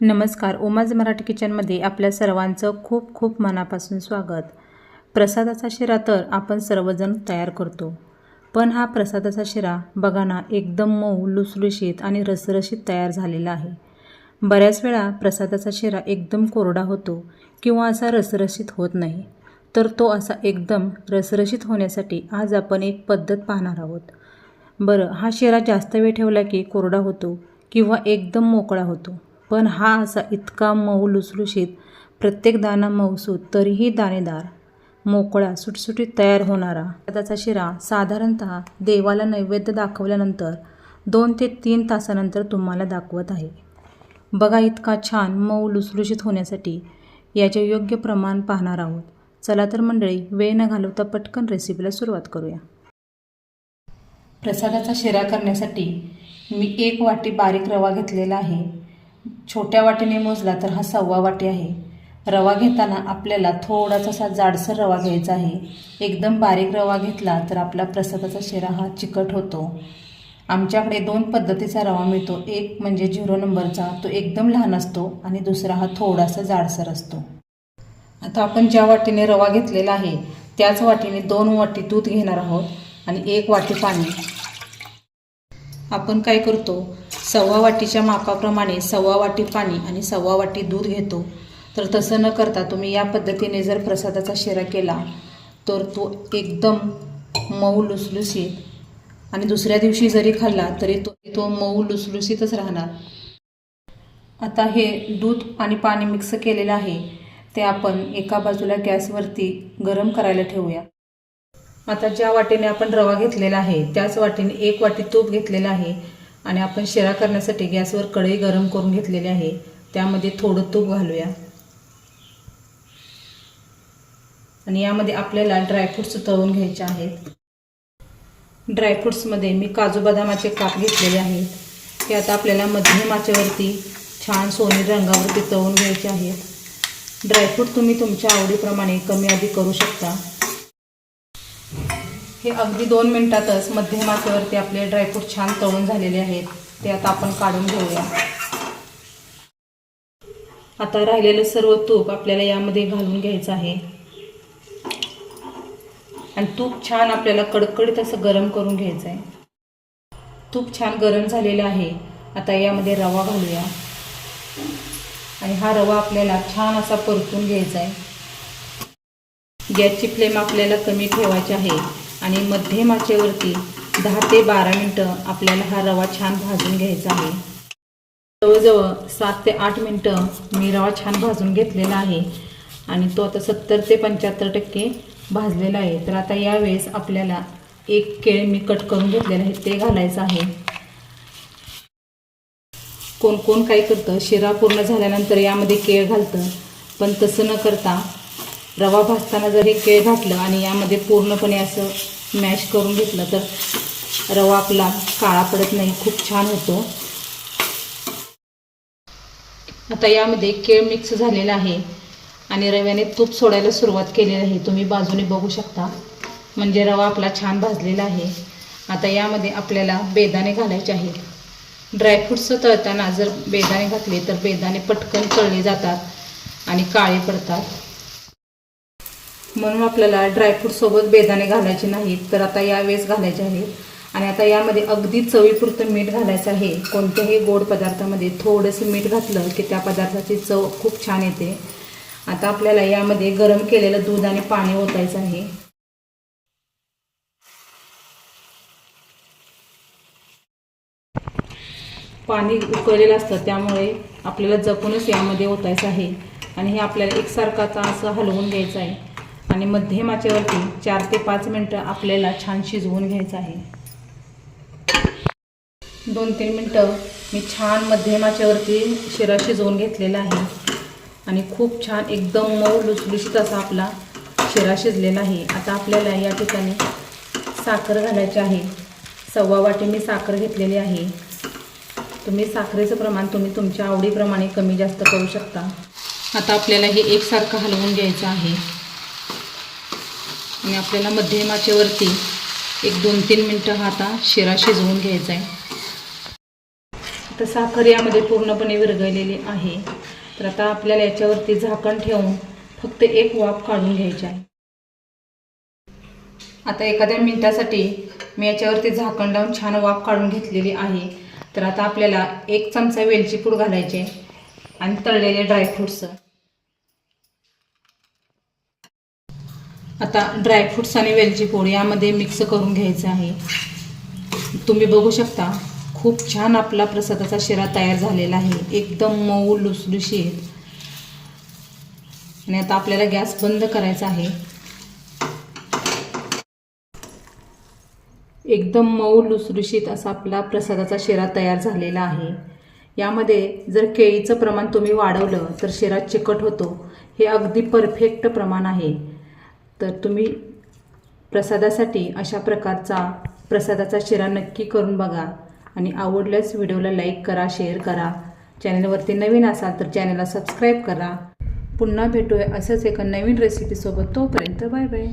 नमस्कार ओमाज मराठी किचनमध्ये आपल्या सर्वांचं खूप खूप मनापासून स्वागत. प्रसादाचा शिरा तर आपण सर्वजण तयार करतो. पण हा प्रसादाचा शिरा बघा ना एकदम मऊ लुसलुशीत आणि रसरशीत तयार झालेला आहे. बऱ्याच वेळा प्रसादाचा शिरा एकदम कोरडा होतो किंवा असा रसरशीत होत नाही तर तो असा एकदम रसरशीत होण्यासाठी आज आपण एक पद्धत पाहणार आहोत. बरं हा शिरा जास्त वेळ ठेवला की कोरडा होतो किंवा एकदम मोकळा होतो? पण हा असा इतका मऊ लुसलुशीत प्रत्येक दाना मऊसूत तरीही दाणेदार मोकळा सुटसुटीत तयार होणारा. त्याचा शिरा साधारणत देवाला नैवेद्य दाखवल्यानंतर दोन ते तीन तासानंतर तुम्हाला दाखवत आहे. बघा इतका छान मऊ लुसलुशीत होण्यासाठी याचे योग्य प्रमाण पाहणार आहोत. चला तर मंडळी वेळ न घालवता पटकन रेसिपीला सुरुवात करूया. प्रसादाचा शिरा करण्यासाठी मी एक वाटी बारीक रवा घेतलेला आहे. छोट्या वाटीने मोजला तर हा सव्वा वाटी आहे. रवा घेताना आपल्याला थोडासा असा जाडसर रवा घ्यायचा आहे. एकदम बारीक रवा घेतला तर आपला प्रसादाचा शिरा हा चिकट होतो. आमच्याकडे दोन पद्धतीचा रवा मिळतो. एक म्हणजे झिरो नंबरचा तो एकदम लहान असतो आणि दुसरा हा थोडासा जाडसर असतो. आता आपण ज्या वाटीने रवा घेतलेला आहे त्याच वाटीने दोन वाटी दूध घेणार आहोत आणि एक वाटी पाणी. आपण काय करतो? सव्वा वाटीच्या मापाप्रमाणे सव्वा वाटी पाणी आणि सव्वा वाटी दूध घेतो. तर तसं न करता तुम्ही या पद्धतीने जर प्रसादाचा शिरा केला तर तो एकदम मऊ लुसलुसीत आणि दुसऱ्या दिवशी जरी खाल्ला तरी तो तो मऊ लुसलुसीतच राहणार. आता हे दूध आणि पाणी मिक्स केलेलं आहे. ते आपण एका बाजूला गॅसवरती गरम करायला ठेवूया. आता ज्या वाटीने आपण रवा घेतलेला आहे त्याच वाटीने एक वाटी तूप घेतलेलं आहे आणि आपण शिरा करण्यासाठी गॅसवर कढई गरम करून घेतलेली आहे. त्यामध्ये थोडं तूप घालूया. आणि यामध्ये आपल्याला ड्रायफ्रुट्स तळून घ्यायचे आहेत. ड्रायफ्रुट्समध्ये मी काजू बदामाचे काप घेतलेले आहेत. ते आता आपल्याला मध्यम आचेवरती छान सोनेरी रंगावरती तळून घ्यायचे आहेत. ड्रायफ्रूट तुम्ही तुमच्या आवडीप्रमाणे कमी आधी करू शकता. हे अगदी दोन मिनटातच मध्यम आचेवरती आपले ड्रायफ्रूट छान तळून झालेले आहेत. ते आता आपण काढून घेऊया. आता राहिलेलं सर्व तूप आपल्याला यामध्ये घालून घ्यायचं आहे. आणि तूप छान आपल्याला कडकडीत असं गरम करून घ्यायचं आहे तूप छान गरम झालेलं आहे. आता यामध्ये रवा घालूया. आणि हा रवा आपल्याला छान असा परतून घ्यायचा आहे गॅसची फ्लेम आपल्याला कमी ठेवायची आहे. आणि मध्यम आचेवरती दहा ते बारा मिनटं आपल्याला हा रवा छान भाजून घ्यायचा आहे. जवळजवळ सात ते आठ मिनटं मी रवा छान भाजून घेतलेला आहे आणि तो आता सत्तर ते पंच्याहत्तर टक्के भाजलेला आहे. तर आता यावेळेस आपल्याला एक केळ मी कट करून घेतलेलं आहे ते घालायचं आहे. कोण कोण काय करतं शिरा पूर्ण झाल्यानंतर यामध्ये केळ घालतं पण तसं न करता रवा भाजताना जर हे केळ घातलं आणि यामध्ये पूर्णपणे असं मॅश करून घेतलं तर रवा आपला काळा पडत नाही खूप छान होतो. आता यामध्ये केळ मिक्स झालेला आहे आणि रव्याने तूप सोडायला सुरुवात केलेली आहे. तुम्ही बाजूने बघू शकता. म्हणजे रवा आपला छान भाजलेला आहे. आता यामध्ये आपल्याला बेदाणे घालायचे आहेत. ड्रायफ्रूट्स तळताना जर बेदाणे घातले तर बेदाणे पटकन तळले जातात आणि काळे पडतात. म्हणून आपल्याला ड्रायफ्रूटसोबत बेदाणे घालायचे नाहीत. तर आता यावेळेस घालायचे आहेत. आणि आता यामध्ये अगदी चवीपुरतं मीठ घालायचं आहे. कोणत्याही गोड पदार्थामध्ये थोडंसं मीठ घातलं की त्या पदार्थाची चव खूप छान येते. आता आपल्याला यामध्ये गरम केलेलं दूध आणि पाणी ओतायचं आहे. पाणी उकळलेलं असतं त्यामुळे आपल्याला जपूनच यामध्ये ओतायचं आहे. आणि हे आपल्याला एकसारखाचा असं हलवून घ्यायचं आहे. आणि मध्यम आचेवरती चार ते पाच मिनटं आपल्याला छान शिजवून घ्यायचं आहे. दोन तीन मिनटं मी छान मध्यम आचेवरती शिरा शिजवून घेतलेला आहे. आणि खूप छान एकदम मऊ लुसलुशीत असा आपला शिरा शिजलेला आहे. आता आपल्याला या ठिकाणी साखर घालायची आहे. सव्वा वाटी मी साखर घेतलेली आहे. तुम्ही साखरेचं प्रमाण तुम्ही तुमच्या आवडीप्रमाणे कमी जास्त करू शकता. आता आपल्याला हे एकसारखं हलवून घ्यायचं आहे. आणि आपल्याला मध्यम आचेवरती एक दोन तीन मिनटं हा आता शिरा शिजवून घ्यायचा आहे. तर साखर यामध्ये पूर्णपणे विरघळलेली आहे. तर आता आपल्याला याच्यावरती झाकण ठेवून फक्त एक वाफ काढून घ्यायची आहे. आता एखाद्या मिनटासाठी मी याच्यावरती झाकण लावून छान वाफ काढून घेतलेली आहे. तर आता आपल्याला एक चमचा वेलची पूड घालायचे आणि तळलेले ड्रायफ्रुट्स. आता ड्रायफ्रुट्स आणि वेलची पूड यामध्ये मिक्स करून घ्यायचं आहे. तुम्ही बघू शकता खूप छान आपला प्रसादाचा शिरा तयार झालेला आहे. एकदम मऊ लुसलुशीत. आणि आता आपल्याला गॅस बंद करायचा आहे. एकदम मऊ लुसलुशीत असा आपला प्रसादाचा शिरा तयार झालेला आहे. यामध्ये जर केळीचं प्रमाण तुम्ही वाढवलं तर शिरा चिकट होतो. हे अगदी परफेक्ट प्रमाण आहे. तर तुम्ही प्रसादासाठी अशा प्रकारचा प्रसादाचा शिरा नक्की करून बघा आणि आवडल्यास व्हिडिओला लाईक करा शेअर करा. चॅनलवरती नवीन असाल तर चॅनलला सबस्क्राईब करा. पुन्हा भेटूया असंच एका नवीन रेसिपीसोबत तोपर्यंत बाय बाय.